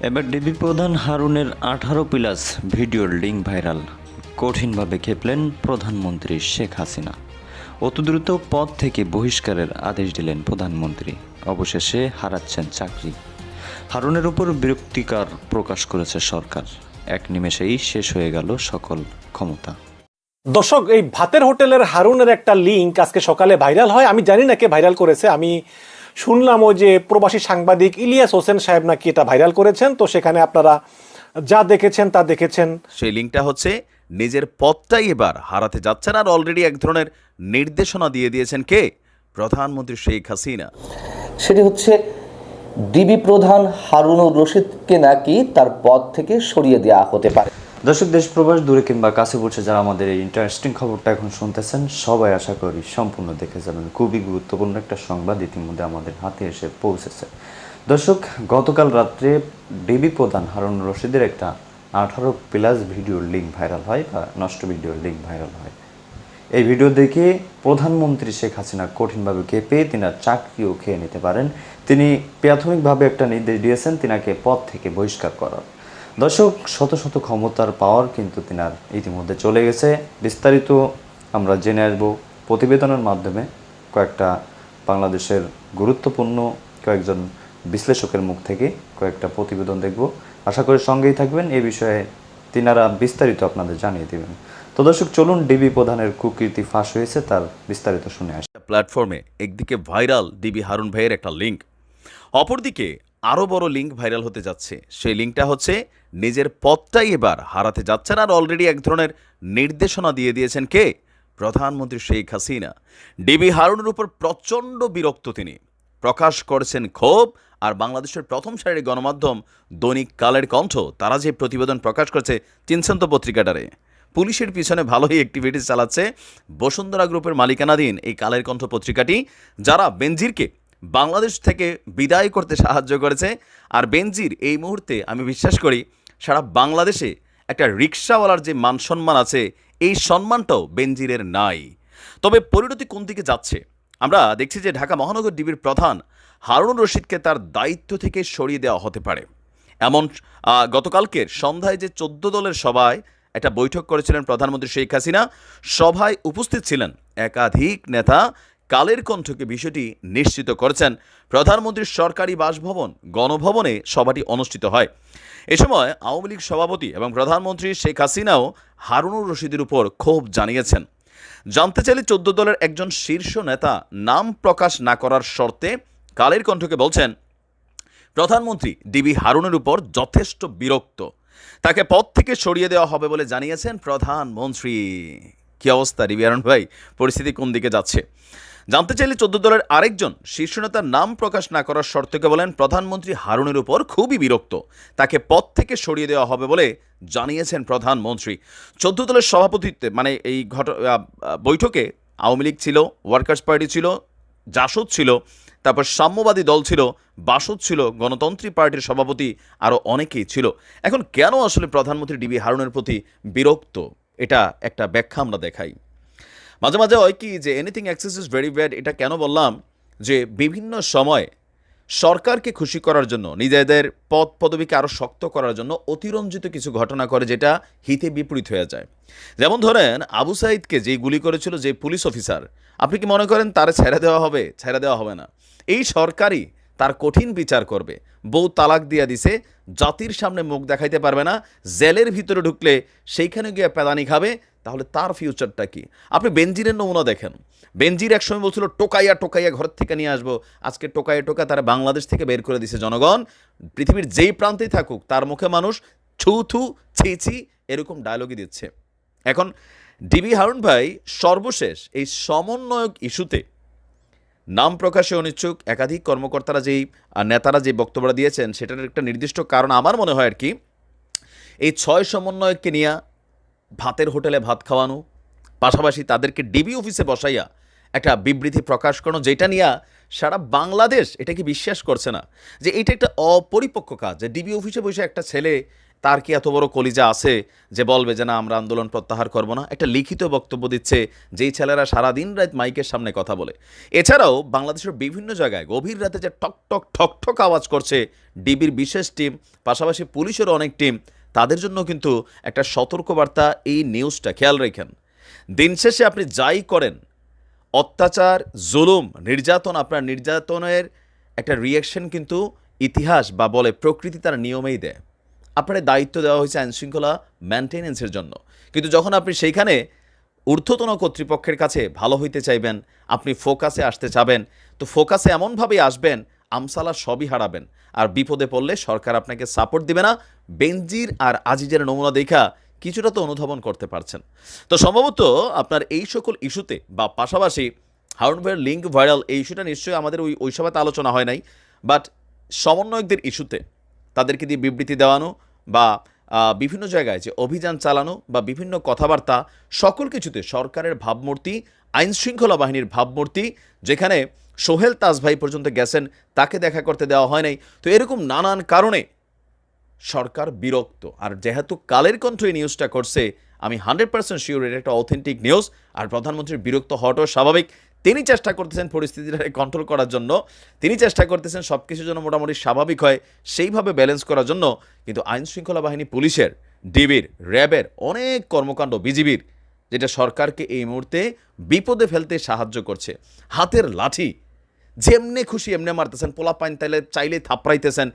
এবার ডিবি প্রধান হারুনের আঠারো প্লাস ভিডিওর লিঙ্ক ভাইরাল। কঠিনভাবে খেপলেন প্রধানমন্ত্রী শেখ হাসিনা। অতি দ্রুত পদ থেকে বহিষ্কারের আদেশ দিলেন প্রধানমন্ত্রী। অবশেষে হারাচ্ছেন চাকরি। হারুনের উপর বিরক্তিকার প্রকাশ করেছে সরকার। এক নিমেষেই শেষ হয়ে গেল সকল ক্ষমতা। দর্শক, এই ভাতের হোটেলের হারুনের একটা লিঙ্ক আজকে সকালে ভাইরাল হয়। আমি জানি না কে ভাইরাল করেছে। আমি শুনলাম ওই যে প্রবাসী সাংবাদিক ইলিয়াস হোসেন সাহেব নাকি এটা ভাইরাল করেছেন তো সেখানে আপনারা যা দেখেছেন তা দেখেছেন। সেই লিঙ্কটা হচ্ছে নিজের পদটাই এবার হারাতে যাচ্ছেন আর অলরেডি এক ধরনের নির্দেশনা দিয়ে দিয়েছেন কে? প্রধানমন্ত্রী শেখ হাসিনা। সেটি হচ্ছে ডিবি প্রধান হারুনুর রশিদকে নাকি তার পদ থেকে সরিয়ে দেওয়া হতে পারে। দর্শক, দেশ প্রবাস দূরে কিংবা কাছে বসে যারা আমাদের এই ইন্টারেস্টিং খবরটা এখন শুনতেছেন, সবাই আশা করি সম্পূর্ণ দেখে যাবেন। খুবই গুরুত্বপূর্ণ একটা সংবাদ ইতিমধ্যে আমাদের হাতে এসে পৌঁছেছে। দর্শক, গতকাল রাত্রে ডিবি প্রধান হারুন রশিদের একটা আঠারো প্লাস ভিডিওর লিঙ্ক ভাইরাল হয় বা নষ্ট ভিডিওর লিঙ্ক ভাইরাল হয়। এই ভিডিও দেখে প্রধানমন্ত্রী শেখ হাসিনা কঠিনভাবে কেঁপে তিনার চাকরিও খেয়ে নিতে পারেন। তিনি প্রাথমিকভাবে একটা নির্দেশ দিয়েছেন, তিনাকে পদ থেকে বহিষ্কার করার। দর্শক, শত শত ক্ষমতার পাওয়ার কিন্তু তিনার ইতিমধ্যে চলে গেছে। বিস্তারিত আমরা জেনে আসব প্রতিবেদনের মাধ্যমে কয়েকটা বাংলাদেশের গুরুত্বপূর্ণ কয়েকজন বিশ্লেষকের মুখ থেকে কয়েকটা প্রতিবেদন দেখব। আশা করি সঙ্গেই থাকবেন, এ বিষয়ে তিনারা বিস্তারিত আপনাদের জানিয়ে দেবেন। তো দর্শক, চলুন ডিবি প্রধানের কুকীর্তি ফাঁস হয়েছে, তার বিস্তারিত শুনে আসি। প্ল্যাটফর্মে একদিকে ভাইরাল ডিবি হারুন ভাইয়ের একটা লিঙ্ক, অপরদিকে আরও বড় লিঙ্ক ভাইরাল হতে যাচ্ছে। সেই লিঙ্কটা হচ্ছে, নিজের পথটাই এবার হারাতে যাচ্ছেন আর অলরেডি এক ধরনের নির্দেশনা দিয়ে দিয়েছেন কে? প্রধানমন্ত্রী শেখ হাসিনা। ডিবি হারুনের উপর প্রচণ্ড বিরক্ত তিনি। প্রকাশ করেছেন ক্ষোভ আর বাংলাদেশের প্রথম সারির গণমাধ্যম দৈনিক কালের কণ্ঠ, তারা যে প্রতিবেদন প্রকাশ করেছে চিনছেন তো পত্রিকাটারে। পুলিশের পিছনে ভালোই অ্যাক্টিভিটিস চালাচ্ছে বসুন্ধরা গ্রুপের মালিকানাধীন এই কালের কণ্ঠ পত্রিকাটি, যারা বেনজিরকে বাংলাদেশ থেকে বিদায় করতে সাহায্য করেছে। আর বেনজির, এই মুহূর্তে আমি বিশ্বাস করি সারা বাংলাদেশে একটা রিক্সাওয়ালার যে মান সম্মান আছে, এই সম্মানটাও বেনজিরের নাই। তবে পরিণতি কোন দিকে যাচ্ছে? আমরা দেখছি যে ঢাকা মহানগর ডিবির প্রধান হারুন রশিদকে তার দায়িত্ব থেকে সরিয়ে দেওয়া হতে পারে। এমন গতকালকের সন্ধ্যায় যে চোদ্দ দলের সভায় একটা বৈঠক করেছিলেন প্রধানমন্ত্রী শেখ হাসিনা, সভায় উপস্থিত ছিলেন একাধিক নেতা কালের কণ্ঠকে বিষয়টি নিশ্চিত করেছেন। প্রধানমন্ত্রীর সরকারি বাসভবন, গণভবনে সভাটি অনুষ্ঠিত হয়। এ সময় আওয়ামী লীগ সভাপতি এবং প্রধানমন্ত্রী শেখ হাসিনাও হারুনুর রশিদের উপর ক্ষোভ জানিয়েছেন। জানতে চাইলে চোদ্দ দলের একজন শীর্ষ নেতা নাম প্রকাশ না করার শর্তে কালের কণ্ঠকে বলছেন, প্রধানমন্ত্রী ডিবি হারুনের উপর যথেষ্ট বিরক্ত। তাকে পদ থেকে সরিয়ে দেওয়া হবে বলে জানিয়েছেন প্রধানমন্ত্রী। কি অবস্থা, ডিবি হারুন ভাই? পরিস্থিতি কোন দিকে যাচ্ছে? জানতে চাইলে চোদ্দ দলের আরেকজন শীর্ষ নেতার নাম প্রকাশ না করার শর্তকে বলেন প্রধানমন্ত্রী হারুনের উপর খুবই বিরক্ত। তাকে পদ থেকে সরিয়ে দেওয়া হবে বলে জানিয়েছেন প্রধানমন্ত্রী। চোদ্দ দলের সভাপতিত্বে মানে এই ঘট বৈঠকে আওয়ামী লীগ ছিল, ওয়ার্কার্স পার্টি ছিল, জাসদ ছিল, তারপর সাম্যবাদী দল ছিল, বাসদ ছিল, গণতন্ত্রী পার্টির সভাপতি আরও অনেকেই ছিল। এখন কেন আসলে প্রধানমন্ত্রী ডিবি হারুনের প্রতি বিরক্ত? এটা একটা ব্যাখ্যা আমরা দেখাই। মাঝে মাঝে হয় কি যে anything access is very bad এটা কেন বললাম? যে বিভিন্ন সময় সরকারকে খুশি করার জন্য, নিজেদের পদ পদবিকে আরও শক্ত করার জন্য অতিরঞ্জিত কিছু ঘটনা করে যেটা হিতে বিপরীত হয়ে যায়। যেমন ধরেন আবু সাইদকে যেই গুলি করেছিল যে পুলিশ অফিসার, আপনি কি মনে করেন তারে ছেড়ে দেওয়া হবে? ছেড়ে দেওয়া হবে না। এই সরকারই তার কঠিন বিচার করবে। বউ তালাক দিয়া দিছে, জাতির সামনে মুখ দেখাইতে পারবে না, জেলের ভিতরে ঢুকলে সেইখানে গিয়ে পেদানি খাবে তাহলে তার ফিউচারটা কি? আপনি বেনজিরের নমুনা দেখেন। বেনজির একসময় বলছিল, টোকাইয়া টোকাইয়া ঘর থেকে নিয়ে আসব। আজকে টোকাইয়া টোকা তারা বাংলাদেশ থেকে বের করে দিছে জনগণ। পৃথিবীর যেই প্রান্তেই থাকুক, তার মুখে মানুষ ছু, থু এরকম ডায়লগই দিচ্ছে। এখন ডিবি হারুন ভাই সর্বশেষ এই সমন্বয়ক ইস্যুতে নাম প্রকাশে অনিচ্ছুক একাধিক কর্মকর্তারা যেই নেতারা যে বক্তব্যটা দিয়েছেন, সেটার একটা নির্দিষ্ট কারণ আমার মনে হয় আর কি। এই ছয় সমন্বয়ককে নিয়ে ভাতের হোটেলে ভাত খাওয়ানো, পাশাপাশি তাদেরকে ডিবি অফিসে বসাইয়া একটা বিবৃতি প্রকাশ করানো, যেটা নিয়ে সারা বাংলাদেশ এটা কি বিশ্বাস করছে না, যে এটা একটা অপরিপক্ক কাজ, যে ডিবি অফিসে বসে একটা ছেলে, তার কি এত বড় কলিজা আছে, যে বলবে যে না, আমরা আন্দোলন প্রত্যাহার করব না? একটা লিখিত বক্তব্য দিচ্ছে, যেই ছেলেরা সারা দিন রাত মাইকের সামনে কথা বলে। এছাড়াও বাংলাদেশের বিভিন্ন জায়গায় গভীর রাতে যে টক টক ঠক ঠক আওয়াজ করছে ডিবির বিশেষ টিম, পাশাপাশি পুলিশেরও অনেক টিম তাদের জন্য কিন্তু একটা সতর্কবার্তা এই নিউজটা খেয়াল রেখেন। দিন শেষে আপনি যাই করেন, অত্যাচার, জুলুম, নির্যাতন, আপনার নির্যাতনের একটা রিয়াকশন কিন্তু ইতিহাস বা বলে প্রকৃতি তার নিয়মেই দেয়। আপনার দায়িত্ব দেওয়া হয়েছে আইনশৃঙ্খলা মেনটেনেন্সের জন্য। কিন্তু যখন আপনি সেইখানে ঊর্ধ্বতন কর্তৃপক্ষের কাছে ভালো হইতে চাইবেন, আপনি ফোকাসে আসতে চাবেন, তো ফোকাসে এমনভাবেই আসবেন, আমসালা সবই হারাবেন। আর বিপদে পড়লে সরকার আপনাকে সাপোর্ট দিবে না বেনজির আর আজিজের নমুনা দেখা কিছুটা তো অনুধাবন করতে পারছেন। তো সম্ভবত আপনার এই সকল ইস্যুতে বা পাশাপাশি হারুন ভাইয়ের লিঙ্ক ভাইরাল এই ইস্যুটা নিশ্চয়ই আমাদের ওই ওই সভাতে আলোচনা হয় নাই, বাট সমন্বয়কদের ইস্যুতে তাদেরকে দিয়ে বিবৃতি দেওয়ানো বা বিভিন্ন জায়গায় যে অভিযান চালানো বা বিভিন্ন কথাবার্তা সকল কিছুতে সরকারের ভাবমূর্তি আইন শৃঙ্খলা বাহিনীর ভাবমূর্তি, যেখানে সোহেল তাজ ভাই পর্যন্ত গেছেন তাকে দেখা করতে দেওয়া হয় নাই। তো এরকম নানান কারণে সরকার বিরক্ত। আর যেহেতু কালের কণ্ঠ এই নিউজটা করছে, আমি হান্ড্রেড পার্সেন্ট শিওর এটা একটা অথেন্টিক নিউজ আর প্রধানমন্ত্রীর বিরক্ত হওয়াটাও স্বাভাবিক। তিনি চেষ্টা করতেছেন পরিস্থিতিটাকে কন্ট্রোল করার জন্য। তিনি চেষ্টা করতেছেন সব কিছুর জন্য মোটামুটি স্বাভাবিক হয়, সেইভাবে ব্যালেন্স করার জন্য। কিন্তু আইন শৃঙ্খলা বাহিনী, পুলিশের, ডিবির, র্যাবের অনেক কর্মকাণ্ড বিজিবির, যেটা সরকারকে এই মুহূর্তে বিপদে ফেলতে সাহায্য করছে। হাতের লাঠি, যেমনে খুশি, এমনে মারতেছেন পোলা পাইন তাইলে চাইলে থাপড়াইতেছেন।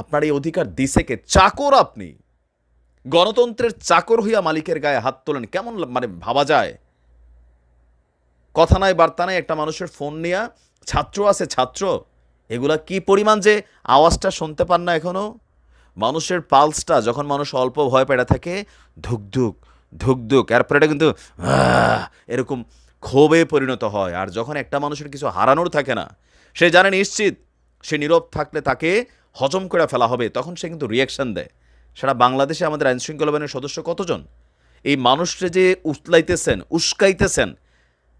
আপনার এই অধিকার দিছে কে? চাকর আপনি। গণতন্ত্রের চাকর হইয়া মালিকের গায়ে হাত তোলেন, কেমন মানে ভাবা যায়? কথা নাই, বার্তা নাই, একটা মানুষের ফোন নিয়া, ছাত্র আছে, ছাত্র, এগুলা কি পরিমাণ যে আওয়াজটা শুনতে পান না এখনও? মানুষের পালসটা যখন মানুষ অল্প ভয় পেড়ে থাকে ধুকধুক ধুকধুক এরপরে এটা কিন্তু এরকম ক্ষোভে পরিণত হয়। আর যখন একটা মানুষের কিছু হারানোর থাকে না, সে জানে নিশ্চিত, সে নীরব থাকলে তাকে হজম করে ফেলা হবে, তখন সে কিন্তু রিয়াকশন দেয়। সারা বাংলাদেশে আমাদের আইন শৃঙ্খলা বাহিনীর সদস্য কতজন? এই মানুষটা যে উতলাইতেছেন, উস্কাইতেছেন,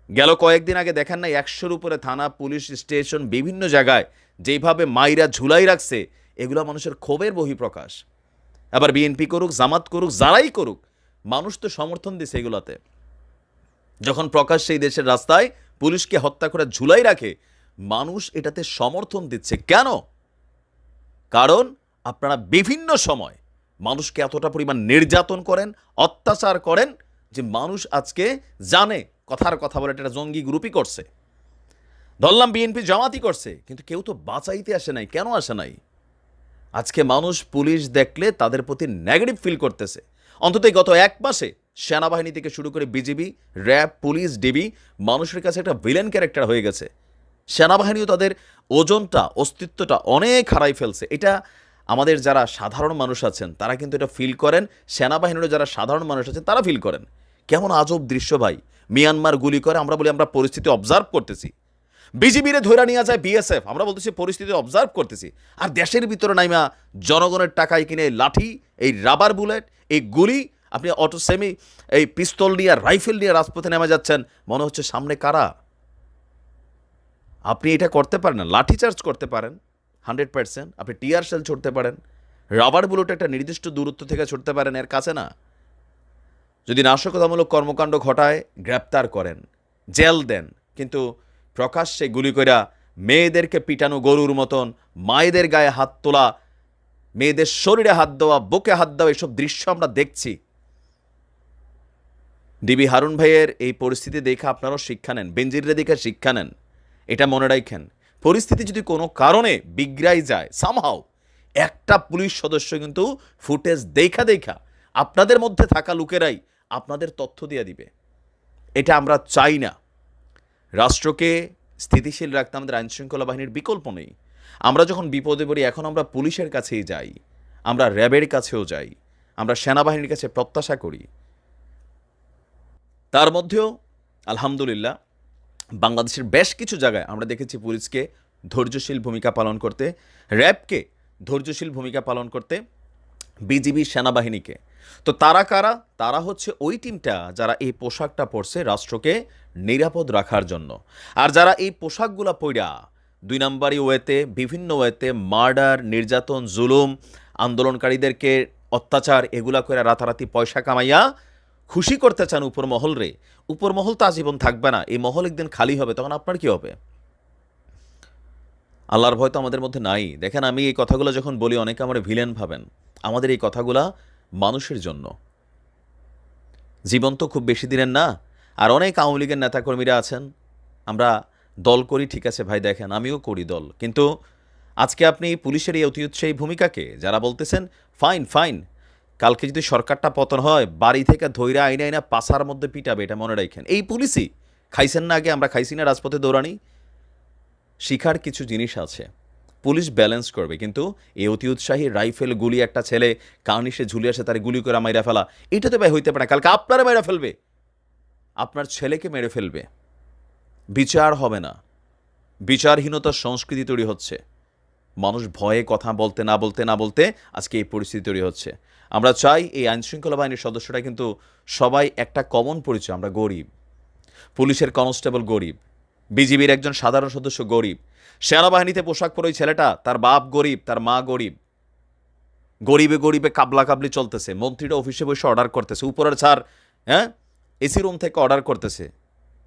গেল কয়েকদিন আগে দেখেন না একশোর উপরে থানা, পুলিশ স্টেশন, বিভিন্ন জায়গায় যেইভাবে মাইরা ঝুলাই রাখছে, এগুলো মানুষের ক্ষোভের বহিঃপ্রকাশ। আবার বিএনপি করুক, জামাত করুক, যারাই করুক, মানুষ তো সমর্থন দিছে এগুলাতে। যখন প্রকাশ সেই দেশের রাস্তায় পুলিশকে হত্যা করে ঝুলাই রাখে, মানুষ এটাতে সমর্থন দিচ্ছে। কেন? কারণ আপনারা বিভিন্ন সময় মানুষকে এতটা পরিমাণ নির্যাতন করেন, অত্যাচার করেন যে মানুষ আজকে জানে, কথার কথা বলে, এটা জঙ্গি গ্রুপই করছে। ধরলাম বিএনপি জামাতি করছে, কিন্তু কেউ তো বাঁচাইতে আসে নাই, কেন আসে নাই? আজকে মানুষ পুলিশ দেখলে তাদের প্রতি নেগেটিভ ফিল করতেছে। অন্তত গত এক মাসে সেনাবাহিনী থেকে শুরু করে বিজিবি, র্যাব, পুলিশ, ডিবি, মানুষের কাছে একটা ভিলেন ক্যারেক্টার হয়ে গেছে। সেনাবাহিনীও তাদের ওজনটা, অস্তিত্বটা অনেক হারাই ফেলছে। এটা আমাদের যারা সাধারণ মানুষ আছেন, তারা কিন্তু এটা ফিল করেন। সেনাবাহিনীরও যারা সাধারণ মানুষ আছেন, তারা ফিল করেন। কেমন আজব দৃশ্য ভাই। মিয়ানমার গুলি করে আমরা বলি আমরা পরিস্থিতি অবজার্ভ করতেছি। বিজিবিরে ধৈরা নিয়ে যায় বিএসএফ আমরা বলতেছি পরিস্থিতি অবজার্ভ করতেছি। আর দেশের ভিতরে নাইমা জনগণের টাকায় কিনে লাঠি, এই রাবার বুলেট এই গুলি, আপনি অটো সেমি এই পিস্তল নিয়ে রাইফেল নিয়ে রাজপথে নেমে যাচ্ছেন। মনে হচ্ছে সামনে কারা? আপনি এটা করতে পারেন না, লাঠি চার্জ করতে পারেন হান্ড্রেড পার্সেন্ট আপনি টিয়ার সেল ছুটতে পারেন, রাবার বুলেট একটা নির্দিষ্ট দূরত্ব থেকে ছুটতে পারেন, এর কাছে না। যদি নাশকতামূলক কর্মকাণ্ড ঘটায়, গ্রেপ্তার করেন, জেল দেন, কিন্তু প্রকাশ্যে গুলি কইরা মেয়েদেরকে পিটানো গরুর মতন, মায়েদের গায়ে হাত তোলা, মেয়েদের শরীরে হাত দেওয়া, বুকে হাত দেওয়া, এসব দৃশ্য আমরা দেখছি। ডিবি হারুন ভাইয়ের এই পরিস্থিতি দেখে আপনারাও শিক্ষা নেন বেঞ্জিরে দেখে শিক্ষা নেন। এটা মনে রাখেন। পরিস্থিতি যদি কোনো কারণে বিগড়াই যায় সামহাও একটা পুলিশ সদস্য কিন্তু ফুটেজ দেখা দেখা আপনাদের মধ্যে থাকা লোকেরাই আপনাদের তথ্য দিয়ে দিবে। এটা আমরা চাই না। রাষ্ট্রকে স্থিতিশীল রাখতে আমাদের আইনশৃঙ্খলা বাহিনীর বিকল্প নেই। আমরা যখন বিপদে পড়ি, এখন আমরা পুলিশের কাছেই যাই। আমরা র্যাবের কাছেও যাই। আমরা সেনাবাহিনীর কাছে প্রত্যাশা করি। তার মধ্যেও, আলহামদুলিল্লাহ বাংলাদেশের বেশ কিছু জায়গায় আমরা দেখেছি পুলিশকে ধৈর্যশীল ভূমিকা পালন করতে, র্যাবকে ধৈর্যশীল ভূমিকা পালন করতে বিজিবি সেনাবাহিনীকে। তো তারা কারা? তারা হচ্ছে ওই টিমটা যারা এই পোশাকটা পরছে রাষ্ট্রকে নিরাপদ রাখার জন্য। আর যারা এই পোশাকগুলা পইরা দুই নম্বরই ওয়েতে, বিভিন্ন ওয়েতে মার্ডার, নির্যাতন, জুলুম, আন্দোলনকারীদেরকে অত্যাচার, এগুলা করে রাতারাতি পয়সা কামাইয়া খুশি করতে চান উপর মহল রে উপর মহল তো আজীবন থাকবে না, এই মহল একদিন খালি হবে, তখন আপনার কি হবে? আল্লাহর ভয় তো আমাদের মধ্যে নাই। দেখেন আমি এই কথাগুলো যখন বলি, অনেকে আমার ভিলেন ভাবেন। আমাদের এই কথাগুলা মানুষের জন্য। জীবন তো খুব বেশি দিনের না, আর অনেক আওয়ামী লীগের নেতাকর্মীরা আছেন। আমরা দল করি, ঠিক আছে, ভাই, দেখেন, আমিও করি দল। কিন্তু আজকে আপনি পুলিশের এই অতি উৎসাহী ভূমিকাকে, যারা বলতেছেন, ফাইন ফাইন কালকে যদি সরকারটা পতন হয়, বাড়ি থেকে ধৈরা আইনা আইনা পাশার মধ্যে পিটাবে, এটা মনে রাখেন। এই পুলিশই। খাইছেন না আগে, আমরা খাইছি না, রাজপথে দৌড়ানি। শিখার কিছু জিনিস আছে। পুলিশ ব্যালেন্স করবে, কিন্তু এই অতি উৎসাহী রাইফেল গুলি, একটা ছেলে কার্নিশে ঝুলে আসে, তার গুলি করে মাইরা ফেলা। এটা তো ভাই হইতে পারে না। কালকে আপনারা মেরে ফেলবে। আপনার ছেলেকে মেরে ফেলবে। বিচার হবে না। বিচারহীনতার সংস্কৃতি তৈরি হচ্ছে। মানুষ ভয়ে কথা বলতে, না বলতে না বলতে আজকে এই পরিস্থিতি তৈরি হচ্ছে। আমরা চাই এই আইনশৃঙ্খলা বাহিনীর সদস্যরা কিন্তু সবাই একটা কমন পরিচয়, আমরা গরিব। পুলিশের কনস্টেবল গরিব। বিজিবির একজন সাধারণ সদস্য গরিব। সেনাবাহিনীতে পোশাক পরে ছেলেটা, তার বাপ গরিব, তার মা গরিব। গরিবে গরিবে কাবলা কাবলি চলতেছে, মন্ত্রীরা অফিসে বসে অর্ডার করতেছে, উপরের ছাড় হ্যাঁ? এসি রুম থেকে অর্ডার করতেছে।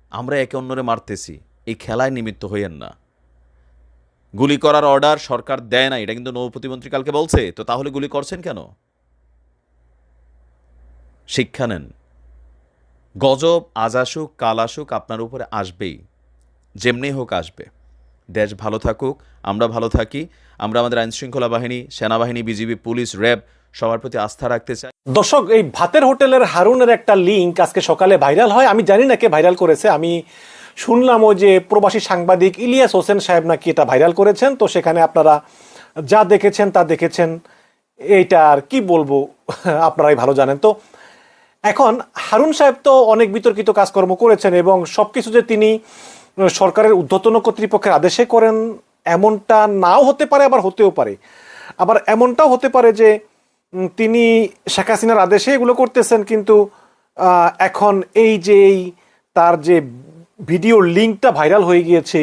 আমরা একে অন্যরে মারতেছি, এই খেলায় নিমিত্ত হইয়েন না। গুলি করার অর্ডার সরকার দেয় না, এটা কিন্তু নৌ প্রতিমন্ত্রী কালকে বলছে, তো তাহলে গুলি করছেন কেন? শিক্ষা নেন। গজব আজ আসুক, কাল আসুক, আপনার উপরে আসবেই। যেমনি হোক আসবে। দেশ ভালো থাকুক, আমরা ভালো থাকি। আমরা আমাদের আইনশৃঙ্খলা বাহিনী, সেনাবাহিনী, বিজিবি, পুলিশ, র্যাব সবার প্রতি আস্থা রাখতে চাই। দর্শক, এই ভাতের হোটেলের হারুনের একটা লিঙ্ক আজকে সকালে ভাইরাল হয়। আমি জানি না কে ভাইরাল করেছে। আমি শুনলাম ও যে প্রবাসী সাংবাদিক ইলিয়াস হোসেন সাহেব নাকি এটা ভাইরাল করেছেন। তো সেখানে আপনারা যা দেখেছেন তা দেখেছেন। এইটা আর কি বলব, আপনারাই ভালো জানেন। তো এখন হারুন সাহেব তো অনেক বিতর্কিত কাজকর্ম করেছেন এবং সবকিছু যে তিনি সরকারের ঊর্ধ্বতন কর্তৃপক্ষের আদেশে করেন, এমনটা নাও হতে পারে, আবার হতেও পারে। আবার এমনটাও হতে পারে যে তিনি শেখ হাসিনার আদেশে এগুলো করতেছেন, কিন্তু এখন এই যে এই তার যে ভিডিও লিঙ্কটা ভাইরাল হয়ে গিয়েছে,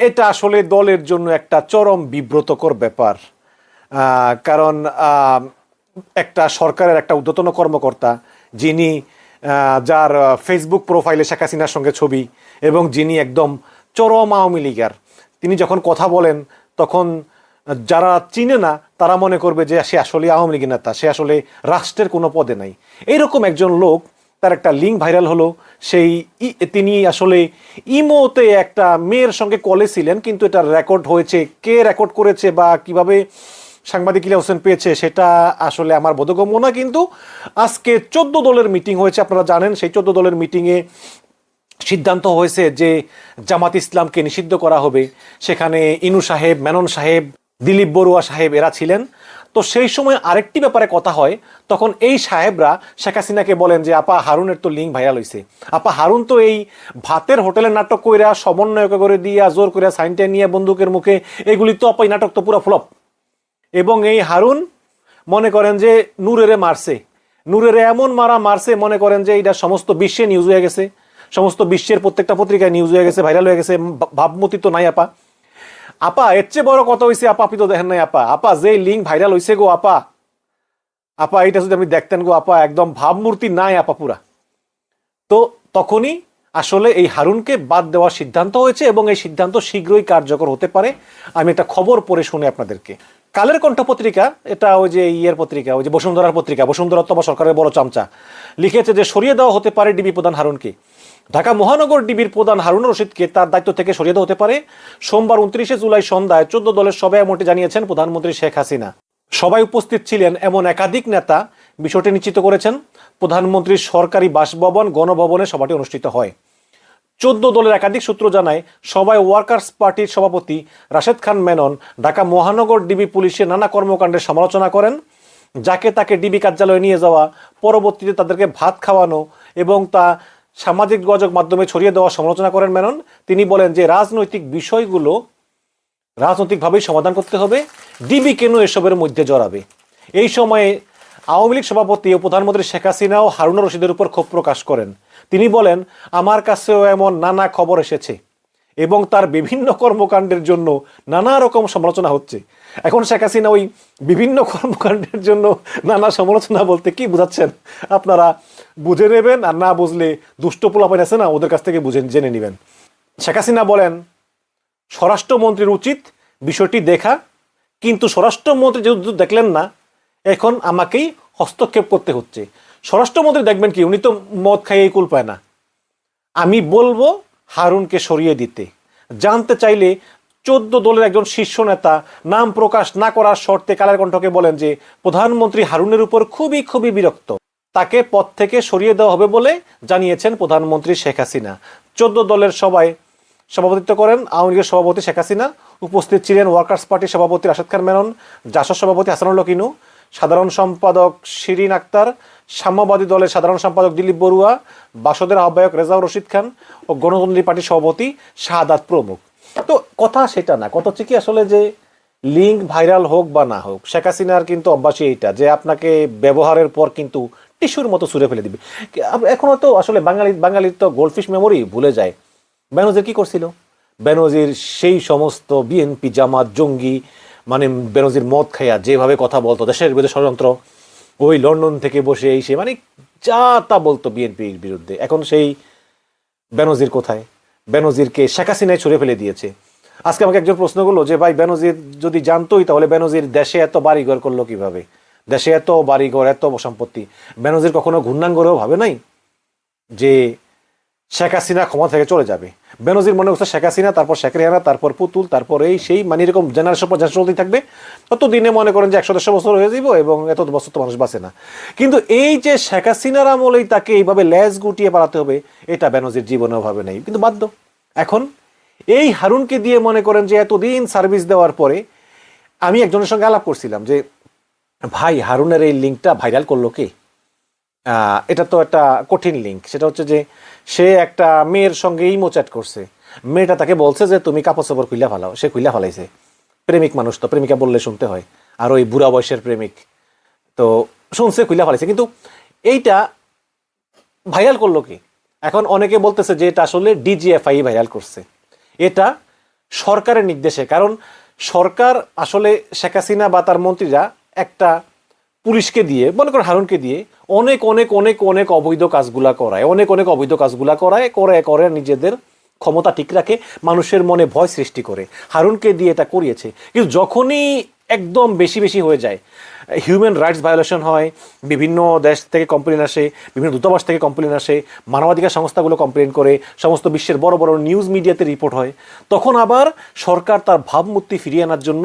এটা আসলে দলের জন্য একটা চরম বিব্রতকর ব্যাপার। কারণ একটা সরকারের একটা ঊর্ধ্বতন কর্মকর্তা যিনি যার ফেসবুক প্রোফাইলে শেখ হাসিনার সঙ্গে ছবি এবং যিনি একদম চরম আওয়ামী লীগার। তিনি যখন কথা বলেন, তখন যারা চিনে না, তারা মনে করবে যে সে আসলে আওয়ামী লীগের নেতা, সে আসলে রাষ্ট্রের কোনো পদে নাই। এইরকম একজন লোক, তার একটা লিঙ্ক ভাইরাল হলো, সেই তিনি আসলে ইমোতে একটা মেয়ের সঙ্গে কলে ছিলেন, কিন্তু এটা রেকর্ড হয়েছে, কে রেকর্ড করেছে বা কীভাবে সাংবাদিক ইলিয়া হোসেন পেয়েছে, সেটা আসলে আমার বোধগম্য না, কিন্তু আজকে চোদ্দ দলের মিটিং হয়েছে, আপনারা জানেন, সেই চোদ্দ দলের মিটিংয়ে সিদ্ধান্ত হয়েছে যে জামাত ইসলামকে নিষিদ্ধ করা হবে। সেখানে ইনু সাহেব, মেনন সাহেব, দিলীপ বড়ুয়া সাহেব এরা ছিলেন। তো সেই সময় আরেকটি ব্যাপারে কথা হয়, তখন এই সাহেবরা শেখ হাসিনাকে বলেন যে, আপা, হারুনের তো লিঙ্ক ভাইরাল হয়েছে আপা, হারুন তো এই ভাতের হোটেলে নাটক কইরা, সমন্বয়ক করে দিয়া, জোর করে সাইনটা নিয়ে বন্দুকের মুখে, এগুলি তো আপা, এই নাটক তো পুরো ফ্লপ। এবং এই হারুন মনে করেন যে নূরেরে মারছে। নূরেরে এমন মারা মারছে, মনে করেন যে এটা সমস্ত বিশ্বে নিউজ হয়ে গেছে। সমস্ত বিশ্বের প্রত্যেকটা পত্রিকায় নিউজ হয়ে গেছে ভাইরাল হয়ে গেছে ভাবমতি তো নাই আপা। আপা, এর চেয়ে বড় কথা হয়েছে আপা, আপনি তো দেখেন নাই আপা। আপা যে লিঙ্ক ভাইরাল হয়েছে গো আপা। আপা এটা যদি আপনি দেখতেন গো আপা, একদম ভাবমূর্তি নাই আপা পুরা। তো তখনই আসলে এই হারুনকে বাদ দেওয়ার সিদ্ধান্ত হয়েছে এবং এই সিদ্ধান্ত শীঘ্রই কার্যকর হতে পারে। আমি একটা খবর পড়ে শুনে আপনাদেরকে। কালের কণ্ঠ পত্রিকা, এটা ওই যে ইয়ের পত্রিকা, ওই যে বসুন্ধরার পত্রিকা, বসুন্ধরা আবার সরকারের বড় চামচা, লিখেছে যে সরিয়ে দেওয়া হতে পারে ডিবি প্রধান হারুনকে। ঢাকা মহানগর ডিবির প্রধান হারুন রশিদকে তার দায়িত্ব থেকে সরিয়ে দেওয়া হতে পারে। সোমবার উনত্রিশে জুলাই সন্ধ্যায় চোদ্দ দলের সভায় এমনটি জানিয়েছেন প্রধানমন্ত্রী শেখ হাসিনা। সবাই উপস্থিত ছিলেন এমন একাধিক নেতা, বিষয়টি নিশ্চিত করেছেন। প্রধানমন্ত্রীর সরকারি বাসভবন, গণভবনে সভাটি অনুষ্ঠিত হয়। চোদ্দ দলের একাধিক সূত্র জানায় সবাই ওয়ার্কার্স পার্টির সভাপতি রাশেদ খান মেনন, ঢাকা মহানগর ডিবি পুলিশের নানা কর্মকাণ্ডের সমালোচনা করেন। যাকে তাকে ডিবি কার্যালয়ে নিয়ে যাওয়া, পরবর্তীতে তাদেরকে ভাত খাওয়ানো এবং তা সামাজিক যোগাযোগ মাধ্যমে ছড়িয়ে দেওয়া সমালোচনা করেন মেনন। তিনি বলেন যে রাজনৈতিক বিষয়গুলো রাজনৈতিকভাবেই সমাধান করতে হবে। ডিবি কেন এসবের মধ্যে জড়াবে? এই সময়ে আওয়ামী লীগ সভাপতি ও প্রধানমন্ত্রী শেখ হাসিনাও হারুন রশিদের উপর ক্ষোভ প্রকাশ করেন। তিনি বলেন, আমার কাছেও এমন নানা খবর এসেছে এবং তার বিভিন্ন কর্মকাণ্ডের জন্য নানা রকম সমালোচনা হচ্ছে। এখন শেখ হাসিনা ওই বিভিন্ন কর্মকাণ্ডের জন্য নানা সমালোচনা বলতে কি বুঝাচ্ছেন? আপনারা বুঝে নেবেন আর না বুঝলে দুষ্ট পোলাপাইন আছে না, ওদের কাছ থেকে বুঝে জেনে নেবেন। শেখ হাসিনা বলেন, স্বরাষ্ট্রমন্ত্রীর উচিত বিষয়টি দেখা, কিন্তু স্বরাষ্ট্রমন্ত্রী যেহেতু দেখলেন না, এখন আমাকেই হস্তক্ষেপ করতে হচ্ছে। স্বরাষ্ট্রমন্ত্রী দেখবেন কি, উনি তো মদ খাইয়েই কুল পায় না। আমি বলব হারুনকে সরিয়ে দিতে। জানতে চাইলে চোদ্দ দলের একজন শীর্ষ নেতা নাম প্রকাশ না করার শর্তে কালের কণ্ঠকে বলেন যে, প্রধানমন্ত্রী হারুনের উপর খুবই খুবই বিরক্ত। তাকে পদ থেকে সরিয়ে দেওয়া হবে বলে জানিয়েছেন প্রধানমন্ত্রী শেখ হাসিনা। চোদ্দ দলের সবাই সভাপতিত্ব করেন আওয়ামী লীগের সভাপতি শেখ হাসিনা। উপস্থিত ছিলেন ওয়ার্কার্স পার্টির সভাপতি রাশেদ খান মেনন, জাসদ সভাপতি হাসানুল কিনু সাধারণ সম্পাদক শিরিন আক্তার, সাম্যবাদী দলের সাধারণ সম্পাদক দিলীপ বড়ুয়া, বাসদের আহ্বায়ক রেজাউর রশিদ খান ও গণতন্ত্রী পার্টির সভাপতি শাহাদাত প্রমুখ। তো কথা সেটা না, কথা হচ্ছে কি আসলে যে লিঙ্ক ভাইরাল হোক বা না হোক, শেখ হাসিনার কিন্তু অভ্যাসই এইটা যে আপনাকে ব্যবহারের পর কিন্তু টিস্যুর মতো ছুঁড়ে ফেলে দিবে। এখনও তো আসলে বাঙালি, বাঙালির তো গোল্ডফিশ মেমোরি ভুলে যায়। বেনজির কি করছিল? বেনজির সেই সমস্ত বিএনপি জামাত, জঙ্গি মানে বেনজির মদ খাইয়া যেভাবে কথা বলতো, দেশের বিরুদ্ধে ষড়যন্ত্র, ওই লন্ডন থেকে বসে এসে মানে যা তা বলতো বিএনপির বিরুদ্ধে। এখন সেই বেনজির কোথায়? বেনজিরকে শেখ হাসিনায় ছুড়ে ফেলে দিয়েছে। আজকে আমাকে একজন প্রশ্ন করল যে, ভাই, বেনজির যদি জানতোই, তাহলে বেনজির দেশে এত বাড়িঘর করল কীভাবে? দেশে এত বাড়িঘর, এত সম্পত্তি। বেনজির কখনো ঘূর্ণাঙ্গরেও ভাবে নাই যে শেখ হাসিনা ক্ষমতা থেকে চলে যাবে। বেনজির মনে করছে শেখ হাসিনা, তারপর শেখ রেহানা, তারপর পুতুল, তারপর এই সেই মানে এরকম জেনারেশন পর জেনারেশন চলতেই থাকবে। তত দিনে মনে করেন যে একশো দেড়শো বছর হয়ে যাব এবং এত বছর তো মানুষ বাঁচে না। কিন্তু এই যে শেখ হাসিনার আমলেই তাকে এইভাবে ল্যাজ গুটিয়ে পালাতে হবে, এটা বেনজির জীবনেও ভাবে নেই। কিন্তু বাধ্য। এখন এই হারুনকে দিয়ে মনে করেন যে এতদিন সার্ভিস দেওয়ার পরে আমি একজনের সঙ্গে আলাপ করছিলাম যে, ভাই, হারুনের এই লিঙ্কটা ভাইরাল করল কে? এটা তো একটা কঠিন লিঙ্ক সেটা হচ্ছে যে সে একটা মেয়ের সঙ্গে ইমো চ্যাট করছে। মেয়েটা তাকে বলছে যে, তুমি কাপড় চাপড় খুইলা ফেলাও। সে খুইলা ফেলাইছে। প্রেমিক মানুষ তো, প্রেমিকা বললে শুনতে হয়। আর ওই বুড়া বয়সের প্রেমিক তো শুনছে, খুইলা ফেলাইছে। কিন্তু এইটা ভাইরাল করল কি? এখন অনেকে বলতেছে যে, এটা আসলে ডিজিএফআই ভাইরাল করছে। এটা সরকারের নির্দেশে। কারণ সরকার আসলে শেখ হাসিনা বা তার মন্ত্রীরা একটা পুলিশকে দিয়ে, মনে করেন হারুনকে দিয়ে অনেক অনেক অনেক অনেক অবৈধ কাজগুলা করায়, অনেক অনেক অবৈধ কাজগুলা করায় করে করে নিজেদের ক্ষমতা ঠিক রাখে, মানুষের মনে ভয় সৃষ্টি করে। হারুনকে দিয়ে এটা করিয়েছে। কিন্তু যখনই একদম বেশি বেশি হয়ে যায়, হিউম্যান রাইটস ভায়োলেশন হয়, বিভিন্ন দেশ থেকে কমপ্লেন আসে, বিভিন্ন দূতাবাস থেকে কমপ্লেন আসে, মানবাধিকার সংস্থাগুলো কমপ্লেন করে, সমস্ত বিশ্বের বড় বড় নিউজ মিডিয়াতে রিপোর্ট হয়, তখন আবার সরকার তার ভাবমূর্তি ফিরিয়ে আনার জন্য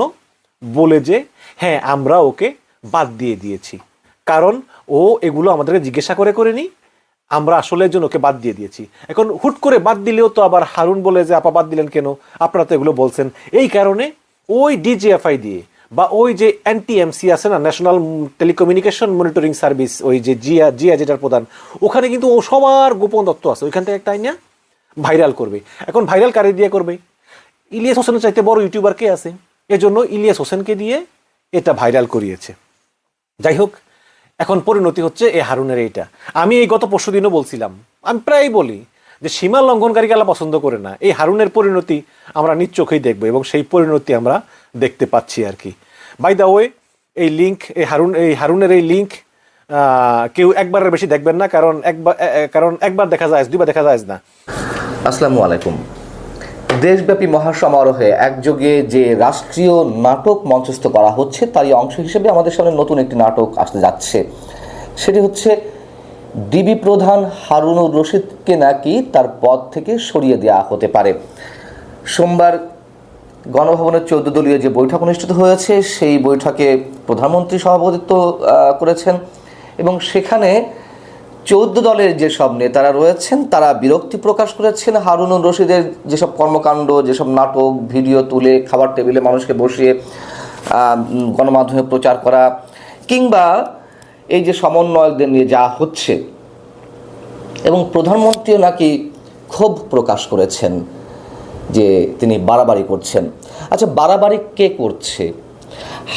বলে যে হ্যাঁ আমরা ওকে বাদ দিয়ে দিয়েছি। কারণ ও এগুলো আমাদেরকে জিজ্ঞাসা করে করে করেনি, আমরা আসলে জন্য ওকে বাদ দিয়ে দিয়েছি। এখন হুট করে বাদ দিলেও তো আবার হারুন বলে যে, আপা বাদ দিলেন কেন? আপনারা তো এগুলো বলছেন। এই কারণে ওই ডিজিএফআই দিয়ে বা ওই যে এনটিএমসি আছে না ন্যাশনাল টেলিকমিউনিকেশন মনিটরিং সার্ভিস ওই যে জিয়া জিয়া যেটার প্রধান, ওখানে কিন্তু ও সবার গোপন তথ্য আছে। ওইখান থেকে একটা আইনা ভাইরাল করবে। এখন ভাইরাল কারে দিয়ে করবে? ইলিয়াস হোসেনের চাইতে বড় ইউটিউবার কে আছে? এজন্য ইলিয়াস হোসেনকে দিয়ে এটা ভাইরাল করিয়েছে। যাই হোক এখন পরিণতি হচ্ছে এ হারুনের এইটা। আমি এই গত পরশু দিনও বলছিলাম, আমি প্রায় বলি যে সীমা লঙ্ঘনকারীকে আল্লাহ পছন্দ করে না। এই হারুনের পরিণতি আমরা নিজ চোখেই দেখব এবং সেই পরিণতি আমরা দেখতে পাচ্ছি আর কি। বাই দা ওয়ে এই লিঙ্ক এই হারুন, এই হারুনের এই লিঙ্ক কেউ একবারের বেশি দেখবেন না, কারণ একবার কারণ একবার দেখা যায়, দুইবার দেখা যায় না। আসসালামু আলাইকুম। দেশব্যাপী মহাসমারোহে একযোগে যে রাষ্ট্রীয় নাটক মঞ্চস্থ করা হচ্ছে, তারই অংশ হিসেবে আমাদের সামনে নতুন একটি নাটক আসতে যাচ্ছে। সেটি হচ্ছে ডিবি প্রধান হারুনুর রশিদকে নাকি তার পদ থেকে সরিয়ে দেওয়া হতে পারে। সোমবার গণভবনের চৌদ্দ দলীয় যে বৈঠক অনুষ্ঠিত হয়েছে, সেই বৈঠকে প্রধানমন্ত্রী সভাপতিত্ব করেছেন এবং সেখানে চৌদ্দ দলের যেসব নেতারা রয়েছেন, তারা বিরক্তি প্রকাশ করেছেন। হারুনুর রশিদের যেসব কর্মকাণ্ড, যেসব নাটক, ভিডিও তুলে খাবার টেবিলে মানুষকে বসিয়ে গণমাধ্যমে প্রচার করা, কিংবা এই যে সমন্বয়কদের নিয়ে যা হচ্ছে, এবং প্রধানমন্ত্রীও নাকি ক্ষোভ প্রকাশ করেছেন যে তিনি বাড়াবাড়ি করছেন। আচ্ছা বাড়াবাড়ি কে করছে?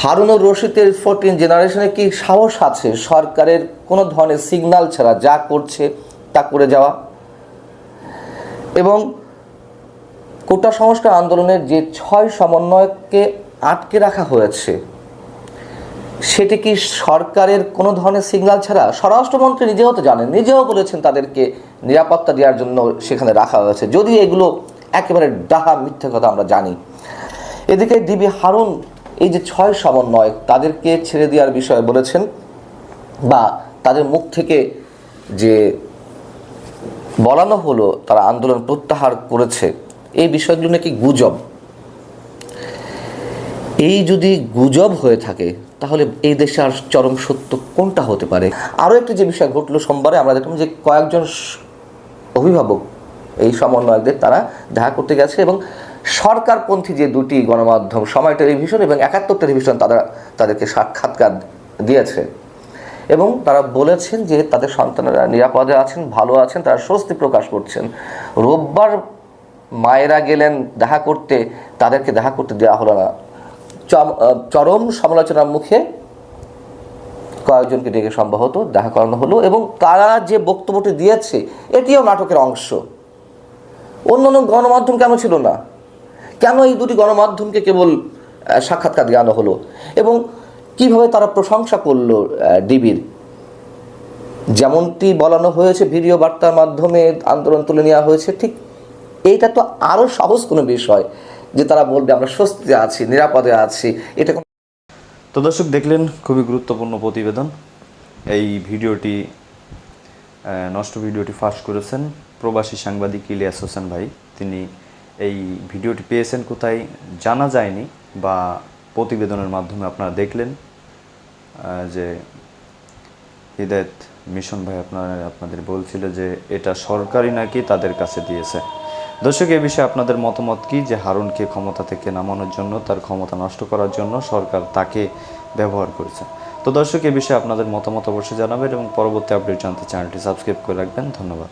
হারুনুর রশিদের ফোরটিন জেনারেশনে কি সাহস আছে? সরকারের কোনো ধরনের সিগন্যাল ছাড়া যা করছে তা করে যাওয়া? এবং কোটা সংস্কার আন্দোলনের যে ছয় সমন্বয়ককে আটকে রাখা হয়েছে, সেটি কি সরকারের কোনো ধরনের সিগনাল ছাড়া? স্বরাষ্ট্রমন্ত্রী নিজেও তো জানেন, নিজেও বলেছেন তাদেরকে নিরাপত্তা দেওয়ার জন্য সেখানে রাখা হয়েছে। যদি এগুলো একেবারে ডাহা মিথ্যে কথা আমরা জানি। এদিকে ডিবি হারুন এই যে ছয় সমন্বয় তাদেরকে ছেড়ে দেওয়ার বিষয়ে বলেছেন বা তাদের মুখ থেকে যে বলানো হলো, তারা আন্দোলন প্রত্যাহার করেছে, এই বিষয়গুলো নাকি গুজব। এই যদি গুজব হয়ে থাকে, তাহলে এই দেশে আর চরম সত্য কোনটা হতে পারে? আরও একটি যে বিষয় ঘটলো সোমবারে, আমরা দেখলাম যে কয়েকজন অভিভাবক, এই সমন্বয়কদের, তারা দেখা করতে গেছে এবং সরকারপন্থী যে দুটি গণমাধ্যম, সময় টেলিভিশন এবং একাত্তর টেলিভিশন তারা তাদেরকে সাক্ষাৎকার দিয়েছে। এবং তারা বলেছেন যে তাদের সন্তানেরা নিরাপদে আছেন, ভালো আছেন, তারা স্বস্তি প্রকাশ করছেন। রোববার মায়েরা গেলেন দেখা করতে, তাদেরকে দেখা করতে দেওয়া হলো না। চরম সমালোচনার মুখে কয়েকজনকে ডেকে সম্ভবত দেখা করানো হলো এবং তারা যে বক্তব্যটি দিয়েছে, এটিও নাটকের অংশ। অন্য অন্য গণমাধ্যম কেন ছিল না? কেন এই দুটি গণমাধ্যমকে কেবল সাক্ষাৎকার দেওয়ানো হলো? এবং কীভাবে তারা প্রশংসা করল ডিবির? যেমনটি বলানো হয়েছে, ভিডিও বার্তার মাধ্যমে আন্দোলন তুলে নেওয়া হয়েছে, ঠিক এইটা তো আরও সহজ কোনো বিষয় যে তারা বলবে, আমরা স্বস্তিতে আছি, নিরাপদে আছি, এটা তো দর্শক, দেখলেন খুবই গুরুত্বপূর্ণ প্রতিবেদন। এই ভিডিওটি নষ্ট ভিডিওটি ফাঁস করেছেন প্রবাসী সাংবাদিক ইলিয়াস হোসেন ভাই। তিনি এই ভিডিওটি পেয়েছেন কোথায় জানা যায়নি বা প্রতিবেদনের মাধ্যমে আপনারা দেখলেন যে হৃদায়ত মিশন ভাই আপনার, আপনাদের বলছিল যে এটা সরকারি নাকি তাদের কাছে দিয়েছে। দর্শক, এ বিষয়ে আপনাদের মতামত কি? যে হারুনকে ক্ষমতা থেকে নামানোর জন্য, তার ক্ষমতা নষ্ট করার জন্য সরকার তাকে ব্যবহার করেছে। তো দর্শক, এ বিষয়ে আপনাদের মতামত অবশ্যই জানাবেন এবং পরবর্তী আপডেট জানতে চ্যানেলটি সাবস্ক্রাইব করে রাখবেন। ধন্যবাদ।